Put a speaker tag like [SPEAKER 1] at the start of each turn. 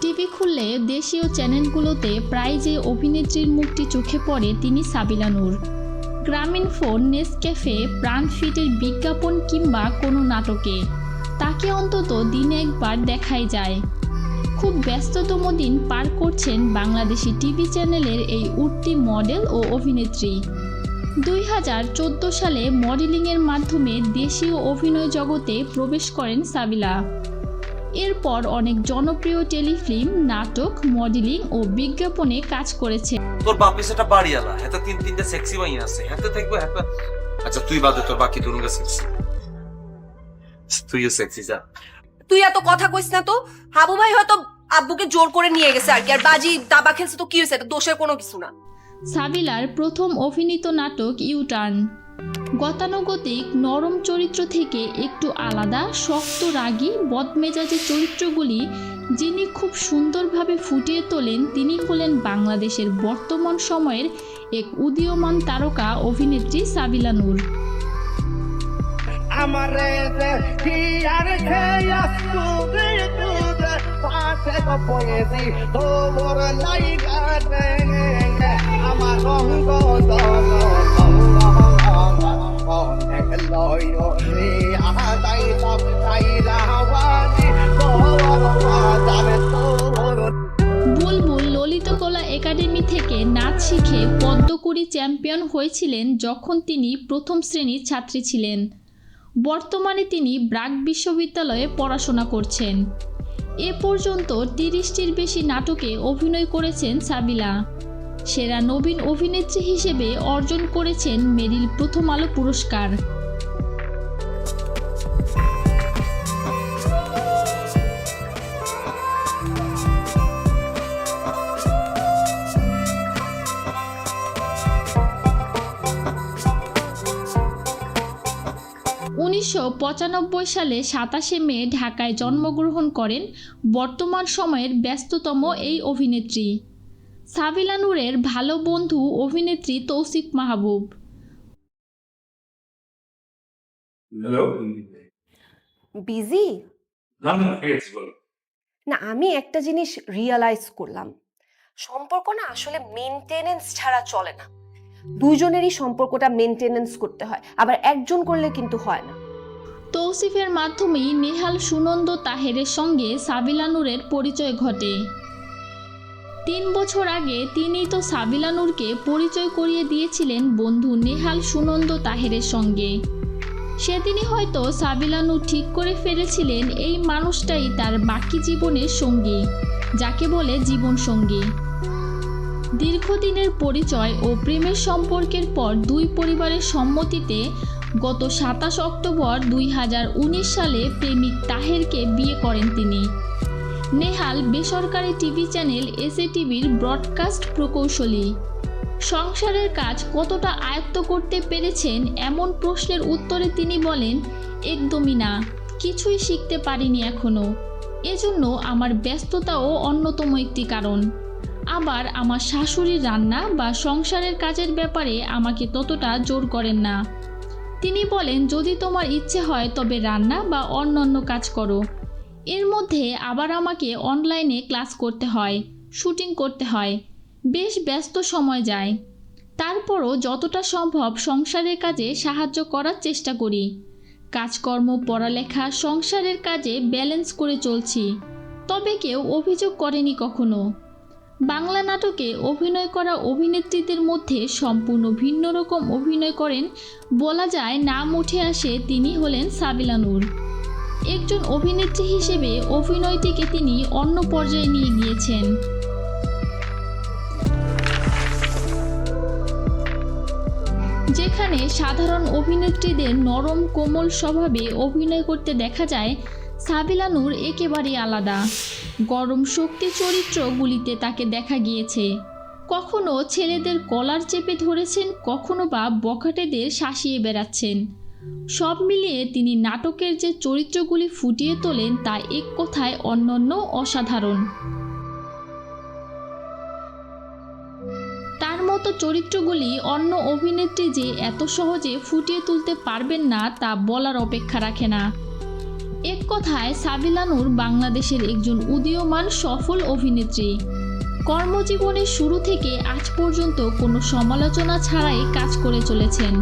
[SPEAKER 1] TV খুললে দেশীয় চ্যানেলগুলোতে প্রায় যে অভিনেত্রীর মুখটি চোখে পড়ে তিনি সাবিলা নূর। গ্রামীণ ফোন নেসক্যাফে প্রাণফিটের বিজ্ঞাপন কিংবা কোনো নাটকে। তাকে অন্তত দিনে একবার দেখাই যায়। খুব ব্যস্ততম দিন পার করছেন বাংলাদেশি টিভি চ্যানেলের এই উঠতি মডেল ও অভিনেত্রী। দুই হাজার চোদ্দ সালে মডেলিংয়ের মাধ্যমে দেশীয় অভিনয় জগতে প্রবেশ করেন সাবিলা। এরপর অনেক জনপ্রিয় টেলিফিল্ম নাটক মডেলিং ও বিজ্ঞাপনে কাজ করেছে।
[SPEAKER 2] তোর বাপ সেটা বাড়িওয়ালা। হাতে তিন তিনটা সেক্সি মাই আছে। হাতে থাকবে হাতে আচ্ছা তুই বাদে তোর বাকি দুনুকে সেক্সি তুইও সেক্সি যা।
[SPEAKER 3] তুই এত কথা কইস না তো। হাবু ভাই হয়তো আব্বুকে জোর করে নিয়ে গেছে আর কি। আর বাজি দাবা খেলছে তো কি হয়েছে? এটা দোষের কোনো কিছু না।
[SPEAKER 1] সাবিলার প্রথম অভিনীত নাটক ইউটার্ন গতানুগতিক নরম চরিত্র থেকে একটু আলাদা, শক্ত, রাগী বদমেজাজের চরিত্রগুলি যিনি খুব সুন্দরভাবে ফুটিয়ে তোলেন, তিনি হলেন বাংলাদেশের বর্তমান সময়ের এক উদীয়মান তারকা অভিনেত্রী সাবিলা নূর।
[SPEAKER 4] আমারে হিয়ার খেয়া তুদে তুদে পাশে তো পয়েছি তোর লাইগা আমার রঙ্গ দল
[SPEAKER 1] বুলবুল ললিতকলা একাডেমি থেকে নাচ শিখে পদ্মকুড়ি চ্যাম্পিয়ন হয়েছিলেন যখন তিনি প্রথম শ্রেণির ছাত্রী ছিলেন। বর্তমানে তিনি ব্রাক বিশ্ববিদ্যালয়ে পড়াশোনা করছেন। এ পর্যন্ত তিরিশটির বেশি নাটকে অভিনয় করেছেন সাবিলা। সেরা নবীন অভিনেত্রী হিসেবে অর্জন করেছেন মেরিল প্রথম আলো পুরস্কার। উনিশশো পঁচানব্বই সালে সাতাশে মে ঢাকায় জন্মগ্রহণ করেন। বর্তমান সময়ের ব্যস্ততম এই অভিনেত্রী। সাবিলা নূরের ভালো বন্ধু অভিনেত্রী তৌসিফ মাহবুব।
[SPEAKER 3] বিজি?
[SPEAKER 5] না
[SPEAKER 3] আমি একটা জিনিস রিয়ালাইজ করলাম। সম্পর্ক না আসলে মেনটেনেন্স ছাড়া চলে না। দুইজনেরই সম্পর্কটা মেনটেনেন্স করতে হয়। আবার একজন করলে কিন্তু হয় না।
[SPEAKER 1] তৌসিফের মাধ্যমেই নেহাল সুনন্দ তাহেরের সঙ্গে সাবিলানুরের পরিচয় ঘটে। তিন বছর আগে তিনি তো সাবিলানুরকে পরিচয় করিয়ে দিয়েছিলেন বন্ধু নেহাল সুনন্দ তাহেরের সঙ্গে। সেদিনই হয়তো সাবিলা নূর ঠিক করে ফেলেছিলেন এই মানুষটাই তার বাকি জীবনের সঙ্গী, যাকে বলে জীবন সঙ্গী। দীর্ঘদিনের পরিচয় ও প্রেমের সম্পর্কের পর দুই পরিবারের সম্মতিতে গত সাতাশ অক্টোবর দুই হাজার উনিশ সালে প্রেমিক তাহেরকে বিয়ে করেন তিনি। নেহাল বেসরকারি টিভি চ্যানেল এসএ টিভির ব্রডকাস্ট প্রকৌশলী। সংসারের কাজ কতটা আয়ত্ত করতে পেরেছেন এমন প্রশ্নের উত্তরে তিনি বলেন, একদমই না, কিছুই শিখতে পারিনি এখনও এজন্য আমার ব্যস্ততাও অন্যতম একটি কারণ। আবার আমার শাশুড়ির রান্না বা সংসারের কাজের ব্যাপারে আমাকে ততটা জোর করেন না। তিনি বলেন, যদি তোমার ইচ্ছে হয়, তবে রান্না বা অন্যান্য কাজ করো। এর মধ্যে আবার আমাকে অনলাইনে ক্লাস করতে হয়, শুটিং করতে হয়। বেশ ব্যস্ত সময় যায়। তারপরও যতটা সম্ভব সংসারের কাজে সাহায্য করার চেষ্টা করি। কাজকর্ম, পড়ালেখা, সংসারের কাজে ব্যালেন্স করে চলছি। তবে কেউ অভিযোগ করেনি কখনো। বাংলা নাটকে অভিনয় করা অভিনেত্রীদের মধ্যে সম্পূর্ণ ভিন্ন রকম অভিনয় করেন। বলা যায়, নাম উঠে আসে তিনি হলেন সাবিলা নূর। একজন অভিনেত্রী হিসেবে অভিনয়টিকে তিনি অন্য পর্যায়ে নিয়ে গিয়েছেন। যেখানে সাধারণ অভিনেত্রীদের নরম কোমল স্বভাবে অভিনয় করতে দেখা যায় সাবিলা নূর একেবারেই আলাদা। গরম শক্তি চরিত্রগুলিতে তাকে দেখা গিয়েছে। কখনো ছেলেদের কলার চেপে ধরেছেন, কখনো বা বখাটেদের শাসিয়ে বেড়াচ্ছেন। সব মিলিয়ে তিনি নাটকের যে চরিত্রগুলি ফুটিয়ে তোলেন, তা এক কথায় অনন্য অসাধারণ। তার মতো চরিত্রগুলি অন্য অভিনেত্রী যে এত সহজে ফুটিয়ে তুলতে পারবেন না, তা বলার অপেক্ষা রাখে না। এক কথায় সাবিলা নূর বাংলাদেশের একজন উদীয়মান সফল অভিনেত্রী। কর্মজীবনের শুরু থেকে আজ পর্যন্ত কোনো সমালোচনা ছাড়াই কাজ করে চলেছেন।